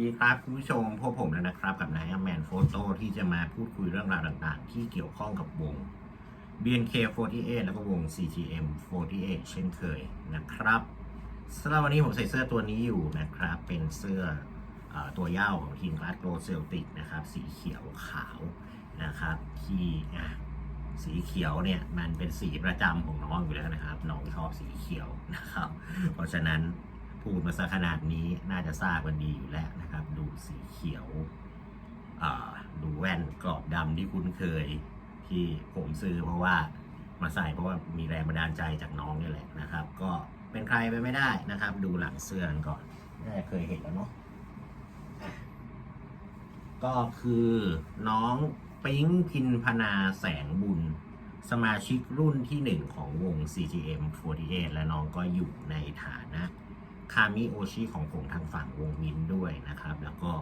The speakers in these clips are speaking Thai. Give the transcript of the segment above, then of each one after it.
ดีครับคุณผู้ชมพบผมแล้วนะครับ กับนายแมนโฟโต้ที่จะมาพูดคุยเรื่องราวต่างๆ ที่เกี่ยวข้องกับวง BNK48 แล้วก็วง CTM48 เช่นเคยนะครับสำหรับวันนี้ผมใส่เสื้อตัวนี้อยู่นะครับ เป็นเสื้ออตัวย่าของทีมกราสโกเซลติกนะครับ สีเขียวขาวนะครับที่สีเขียวเนี่ยมันเป็นสีประจำของน้องอยู่แล้วนะครับ น้องชอบสีเขียวนะครับ เพราะฉะนั้น พูดมาสักขนาดนี้น่าจะทราบกันดีอยู่แล้วนะครับ ดูสีเขียวดูแว่นกรอบดำที่คุ้นเคยที่ผมซื้อเพราะว่ามาใส่เพราะว่ามีแรงบันดาลใจจากน้องนี่แหละนะครับ ก็เป็นใครไปไม่ได้นะครับ ดูหลังเสื้อกันก่อนน่าจะเคยเห็นแล้วเนาะอะก็คือน้องปิ๊งพินพนาแสงบุญ สมาชิกรุ่นที่หนึ่งของวง CGM48 และน้องก็อยู่ในฐานะ คามิโอชิของผมทางฝั่งวงมินด้วยนะครับ แล้วก็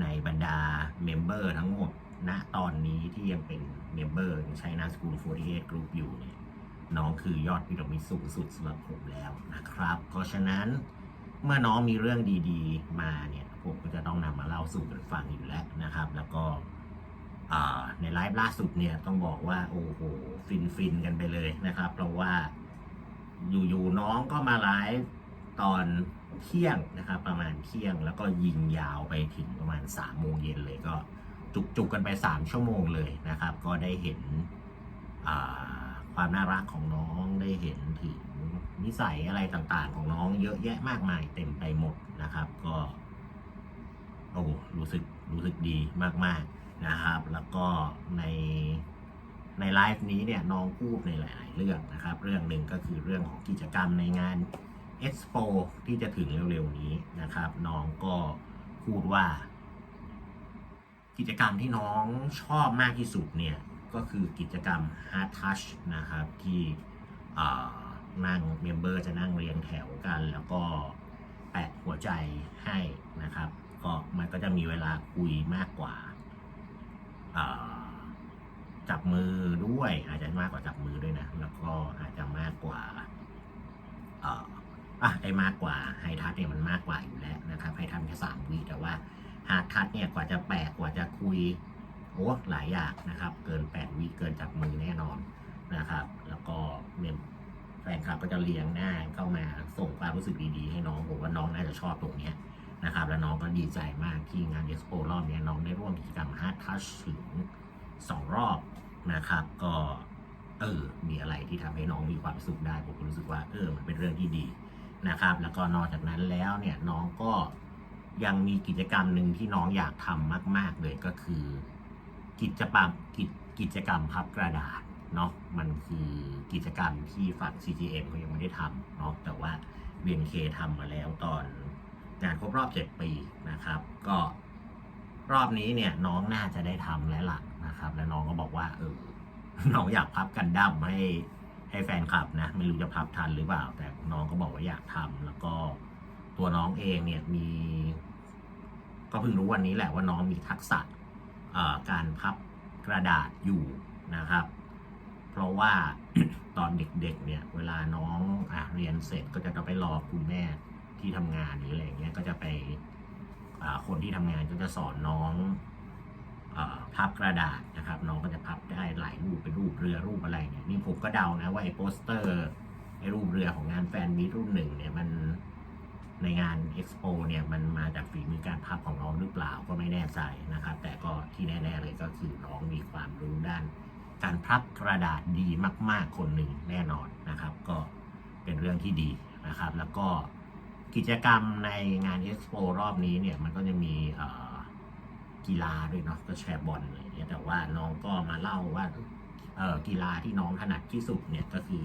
ในบรรดาเมมเบอร์ทั้งหมดณตอนนี้ที่ยังเป็นเมมเบอร์ใช้นาสกูล48 Group อยู่เนี่ยน้องคือยอดพีรมิดสูงสุดสำหรับผมแล้วนะครับ เพราะฉะนั้นเมื่อน้องมีเรื่องดีๆ มาเนี่ยผมก็จะต้องนำมาเล่าสู่กันฟังอยู่แล้วนะครับ แล้วก็ในไลฟ์ล่าสุดเนี่ยต้องบอกว่าโอ้โหฟินฟินๆกันไปเลยนะครับ เพราะว่าอยู่ๆน้องก็มาไลฟ์ ตอนเที่ยงนะครับประมาณเที่ยงแล้วก็ยิงยาวไปถึงประมาณ3ามโมงเย็นเลยก็จุกๆกกันไป 3 ชั่วโมงเลยนะครับ ก็ได้เห็นความน่ารักของน้องได้เห็นถึงนิสัยอะไรต่างๆ ของน้องเยอะแยะมากมายเต็มไปหมดนะครับ ก็โอ้รู้สึกรู้สึกดีมากๆนะครับ แล้วก็ในในไลฟ์นี้เนี่ยน้องพูดในหลาย ๆ เรื่องนะครับ เรื่องหนึ่งก็คือเรื่องของกิจกรรมในงาน เอ็กซ์โปที่จะถึงเร็วๆนี้นะครับ น้องก็พูดว่า กิจกรรมที่น้องชอบมากที่สุดเนี่ย ก็คือกิจกรรม Hard Touch นะครับ ที่นั่งเมมเบอร์จะนั่งเรียงแถวกัน แล้วก็แปะหัวใจให้นะครับ ก็มันก็จะมีเวลาคุยมากกว่าจับมือด้วยอาจจะมากกว่าจับมือด้วยนะ แล้วก็อาจจะมากกว่า อะไอ้มากกว่าไฮทัชเนี่ยมันมากกว่าอยู่แล้วนะครับไฮทัชแค่สามวิแต่ว่าฮาร์ดทัชเนี่ยกว่าจะแปลกกว่าจะคุยโอ้หลายอย่างนะครับ เกินแปดวิเกินจากมือแน่นอนนะครับ แล้วก็เมมแฟนคลับก็จะเลี้ยงหน้าเข้ามาส่งความรู้สึกดีๆ ให้น้องผมว่าน้องน่าจะชอบตรงเนี้ยนะครับ แล้วน้องก็ดีใจมากที่งานเอ็กซ์โปรอบนี้น้องได้ร่วมกิจกรรมฮาร์ดทัชถึงสองรอบนะครับ ก็เออมีอะไรที่ทำให้น้องมีความสุขได้ผมก็รู้สึกว่าเออมันเป็นเรื่องที่ดี นะครับ แล้วก็นอกจากนั้นแล้วเนี่ยน้องก็ยังมีกิจกรรมหนึ่งที่น้องอยากทำมาก ๆ เลยก็คือ กิจกรรมกิจกิจกรรมพับกระดาษเนาะมันคือกิจกรรมที่ฝั่ง CGM เขายังไม่ได้ทำเนาะแต่ว่า BNK ทำมาแล้วตอนงานครบรอบ 7 ปีนะครับ ก็รอบนี้เนี่ยน้องน่าจะได้ทำแล้วล่ะนะครับ แล้วน้องก็บอกว่าเออน้องอยากพับกันดั้มให้ ให้แฟนคลับนะ ไม่รู้จะพับทันหรือเปล่า แต่น้องก็บอกว่าอยากทำแล้วก็ตัวน้องเองเนี่ยมี ก็เพิ่งรู้วันนี้แหละว่าน้องมีทักษะการพับกระดาษอยู่นะครับ เพราะว่าตอนเด็กๆ เนี่ย เวลาน้องอเรียนเสร็จก็จะไปรอคุณแม่ที่ทำงานหรืออะไรอย่างเงี้ยก็จะไปคนที่ทำงานก็จะสอนน้อง พับกระดาษนะครับน้องก็จะพับได้หลายรูปเป็นรูปเรือรูปอะไรเนี่ยนี่ผมก็เดานะว่าไอ้โปสเตอร์ไอ้รูปเรือของงานแฟนมีรุ่นหนึ่งเนี่ยมันในงานเอ็กซ์โปเนี่ยมันมาจากฝีมือการพับของน้องหรือเปล่าก็ไม่แน่ใจนะครับ แต่ก็ที่แน่ๆเลยก็คือน้องมีความรู้ด้าน การพับกระดาษดีมาก ๆ คนหนึ่งแน่นอนนะครับ ก็เป็นเรื่องที่ดีนะครับ แล้วก็กิจกรรมในงานเอ็กซ์โปรอบนี้เนี่ยมันก็จะมีเอ่อ กีฬาด้วยเนาะก็แชร์บอลอะไรอย่างเงี้ยแต่ว่าน้องก็มาเล่าว่าเออกีฬาที่น้องถนัดที่สุดเนี่ยก็คือ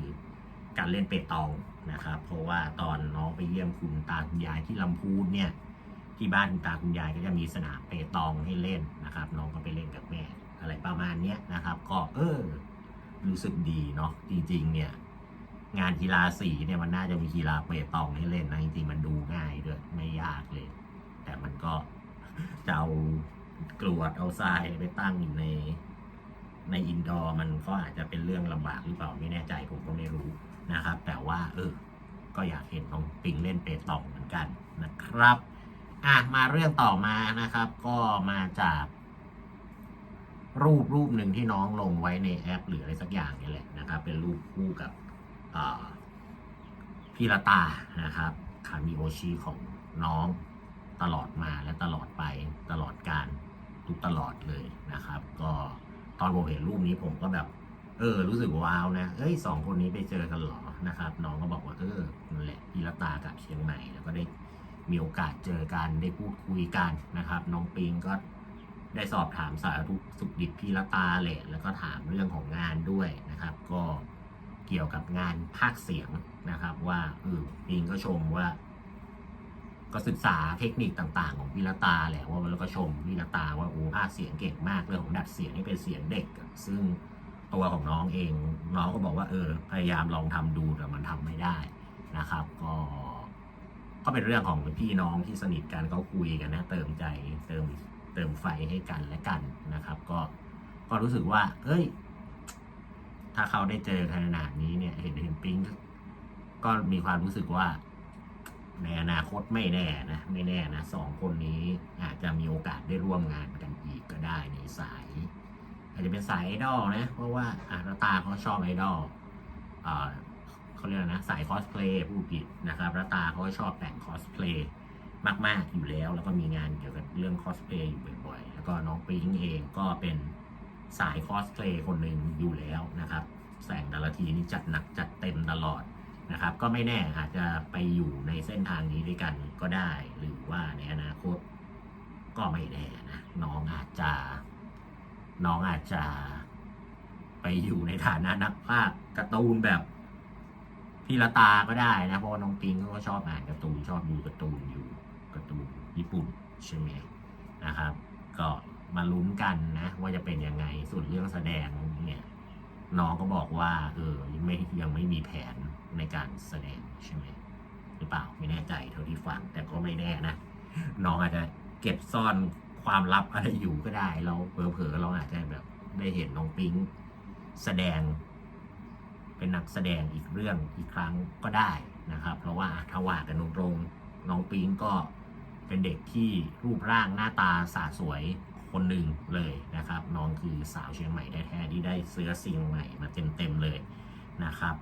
การเล่นเปตองนะครับ เพราะว่าตอนน้องไปเยี่ยมคุณตาคุณยายที่ลำพูนเนี่ย ที่บ้านคุณตาคุณยายก็จะมีสนามเปตองให้เล่นนะครับ น้องก็ไปเล่นกับแม่อะไรประมาณเนี้ยนะครับ ก็เออรู้สึกดีเนาะจริงๆ เนี่ยงานกีฬาสีเนี่ยมันน่าจะมีกีฬาเปตองให้เล่นนะจริงๆ มันดูง่ายด้วยไม่ยากเลย แต่มันก็จะเอา กรวดเอาทรายไปตั้งอยู่ใน ในอินดอร์มันก็อาจจะเป็นเรื่องลำบากหรือเปล่าไม่แน่ใจผมก็ไม่รู้นะครับ แต่ว่าเออ ก็อยากเห็นน้องปิงเล่นเปตองเหมือนกันนะครับอะมาเรื่องต่อมานะครับ ก็มาจากรูปรูปหนึ่งที่น้องลงไว้ในแอป หรืออะไรสักอย่างนี่แหละนะครับ เป็นรูปคู่กับพี่ละตานะครับคามิโอชิของน้องตลอดมาและตลอด ตลอดเลยนะครับ ก็ตอนผมเห็นรูปนี้ผมก็แบบ เออ รู้สึกว้าวนะเอ้ยสองคนนี้ไปเจอกันหรอนะครับ น้องก็บอกว่าเออนั่นแหละพี่ละตากับเชียงใหม่แล้วก็ได้มีโอกาสเจอกันได้พูดคุยกันนะครับ น้องปิงก็ได้สอบถามสารทุกสุขดิบพี่ละตาแหละแล้วก็ถามเรื่องของงานด้วยนะครับ ก็เกี่ยวกับงานภาคเสียงนะครับ ว่าเออปิงก็ชมว่า ก็ศึกษาเทคนิคต่าง ๆ ของวิรตาแหละว่าแล้วก็ชมวิรตาว่าโอ้ภาคเสียงเก่งมากเรื่องของดัดเสียงนี่เป็นเสียงเด็ก ซึ่งตัวของน้องเองน้องก็บอกว่าเออพยายามลองทำดูแต่มันทำไม่ได้นะครับ ก็ก็เป็นเรื่องของพี่น้องที่สนิทกันเขาคุยกันนะ เติมใจเติมเติมไฟให้กันและกันนะครับ ก็ก็รู้สึกว่าเอ้ย ถ้าเขาได้เจอขนาดนี้เนี่ย เห็นเห็นปิ๊งก็มีความรู้สึกว่า ในอนาคตไม่แน่นะไม่แน่นะสองคนนี้อาจจะมีโอกาสได้ร่วมงานกันอีกก็ได้ในสาย อาจจะเป็นสายไอดอลนะเพราะว่าอะรัตตาเขาชอบไอดอลอ่าเขาเรียกนะสายคอสเพลย์ผู้ผิดนะครับรัตตาเขาก็ชอบแต่งคอสเพลย์มาก ๆ อยู่แล้ว แล้วก็มีงานเกี่ยวกับเรื่องคอสเพลย์อยู่บ่อยๆ แล้วก็น้องปิงเองก็เป็นสายคอสเพลย์คนหนึ่งอยู่แล้วนะครับ แสงแต่ละทีนี่จัดหนักจัดเต็มตลอด นะครับ ก็ไม่แน่อาจจะไปอยู่ในเส้นทางนี้ด้วยกันก็ได้ หรือว่าในอนาคตก็ไม่แน่นะน้องอาจจะ น้องอาจจะไปอยู่ในฐานะนักภาคการ์ตูนแบบพี่ละตาก็ได้นะเพราะน้องปิงก็ชอบอ่านการ์ตูนชอบดูการ์ตูนอยู่การ์ตูนญี่ปุ่นใช่ไหมนะครับ ก็มาลุ้นกันนะว่าจะเป็นยังไงส่วนเรื่องแสดงเนี่ย น้องก็บอกว่า เออยังไม่ยังไม่มีแผนในการแสดงใช่ไหมหรือเปล่าไม่แน่ใจเท่าที่ฟัง แต่ก็ไม่แน่นะ น้องอาจจะเก็บซ่อนความลับอะไรอยู่ก็ได้ เราเผลอๆเราอาจจะแบบได้เห็นน้องปิ๊งแสดง เป็นนักแสดงอีกเรื่องอีกครั้งก็ได้นะครับ เพราะว่าถ้าว่ากันตรงๆน้องปิ๊งก็เป็นเด็กที่รูปร่างหน้าตาสาสวย คนหนึ่งเลยนะครับ น้องคือสาวเชียงใหม่แท้ๆที่ได้เสื้อเสียงใหม่มาเต็มๆเลยนะครับ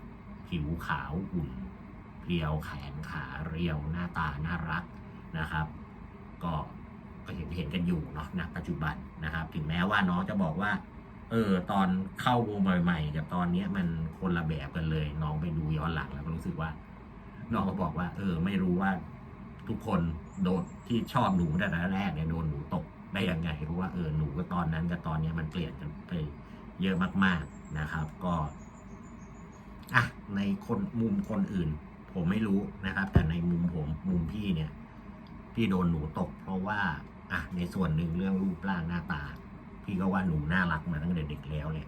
ผิวขาวหุ่นเรียวแขนขาเรียวหน้าตาน่ารักนะครับ ก็ก็เห็นเห็นกันอยู่เนาะณปัจจุบันนะครับ ถึงแม้ว่าน้องจะบอกว่า เออตอนเข้าวงใหม่ๆกับตอนเนี้ยมันคนละแบบกันเลย น้องไปดูย้อนหลังแล้วก็รู้สึกว่า น้องก็บอกว่า เออ ไม่รู้ว่าทุกคนโดนที่ชอบหนูแต่แรกเนี่ยโดนหนูตก ได้ยังไงเพราะว่าเออหนูก็ตอนนั้นกับตอนนี้มันเปลี่ยนกันไปเยอะมาก ๆนะครับ ก็อะในคนมุมคนอื่น ผมไม่รู้นะครับ แต่ในมุมผมมุมพี่เนี่ย พี่โดนหนูตก เพราะว่าอะในส่วนหนึ่งเรื่องรูปร่างหน้าตา พี่ก็ว่าหนูน่ารักมาตั้งแต่เด็กแล้วเลย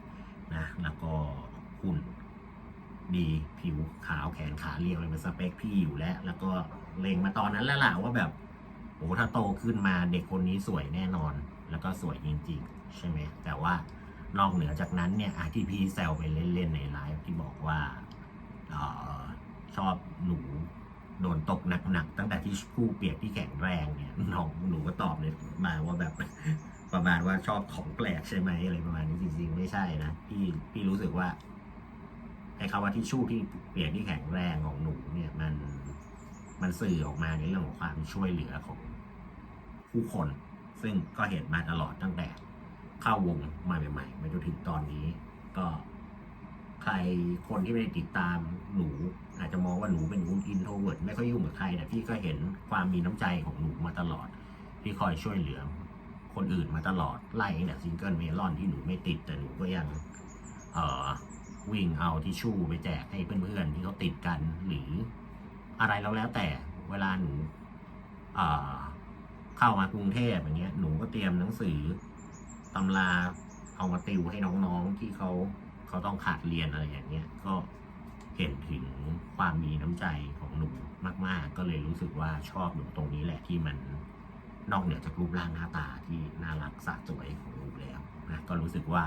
นะแล้วก็หุ่นดีผิวขาวแขนขาเรียวเลยเป็นสเปคพี่อยู่แล้ว แล้วก็เล็งมาตอนนั้นแล้วล่ะว่าแบบ โอ้ถ้าโตขึ้นมาเด็กคนนี้สวยแน่นอน แล้วก็สวยจริงๆ ใช่ไหม แต่ว่านอกเหนือจากนั้นเนี่ยที่พี่แซวไปเล่นๆในไลฟ์ที่บอกว่าออชอบหนูโดนตกหนักๆตั้งแต่ที่ผู้เปียกที่แข็งแรงเนี่ยน้องหนูก็ตอบเลยมาว่าแบบประมาณว่าชอบของแปลกใช่ไหมอะไรประมาณนี้จริงๆ ไม่ใช่นะพี่พี่รู้สึกว่าไอ้คำว่าที่ชู่ที่เปียกที่แข็งแรงของหนูเนี่ยมัน มันสื่อออกมาในเรื่องของความช่วยเหลือของผู้คน ซึ่งก็เห็นมาตลอดตั้งแต่เข้าวงมาใหม่ๆมาจนถึงตอนนี้ ก็ใครคนที่ไม่ได้ติดตามหนู อาจจะมองว่าหนูเป็นคนอินโทรเวิร์ดไม่ค่อยยุ่งกับใครแต่พี่ก็เห็นความมีน้ำใจของหนูมาตลอด ที่คอยช่วยเหลือ คนอื่นมาตลอดไล่ตั้งแต่ซิงเกิลเมลอนที่หนูไม่ติดแต่หนูก็ยังเอ่อวิ่งเอาทิชชู่ไปแจกให้เพื่อนๆที่เขาติดกันหรือ อะไรแล้วแล้วแต่เวลาหนูเข้ามากรุงเทพอย่างเงี้ยหนูก็เตรียมหนังสือตำราเอามาติวให้น้องๆที่เขาเขาต้องขาดเรียนอะไรอย่างเงี้ยก็เห็นถึงความมีน้ำใจของหนูมาก ๆ ก็เลยรู้สึกว่าชอบหนูตรงนี้แหละที่มันนอกเหนือจากรูปร่างหน้าตาที่น่ารักสะสวยของหนูแล้วนะก็รู้สึกว่า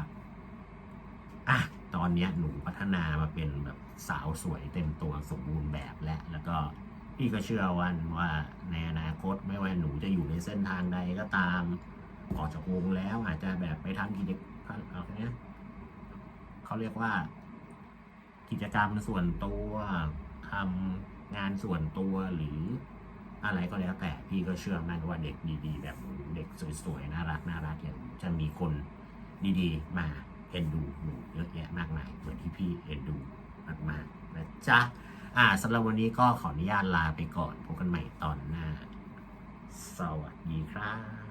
อะ ตอนนี้หนูพัฒนามาเป็นแบบสาวสวยเต็มตัวสมบูรณ์แบบและ แล้วก็พี่ก็เชื่อวันว่าในอนาคตไม่ว่าหนูจะอยู่ในเส้นทางใดก็ตามออกจากวงแล้วอาจจะแบบไปทำกิจกรรมอะไรเนี้ยเขาเรียกว่า กิจกรรมส่วนตัวทำงานส่วนตัวหรืออะไรก็แล้วแต่พี่ก็เชื่อมั่นว่าเด็กดีๆ แบบหนูเด็กสวยๆน่ารักน่ารักอย่างจะมีคนดีๆ มา เอ็นดูหนูเยอะแยะมากมายเหมือนที่พี่เอ็นดูมากๆนะจ๊ะอ่าสำหรับวันนี้ก็ขออนุญาตลาไปก่อนพบกันใหม่ตอนหน้า สวัสดีครับ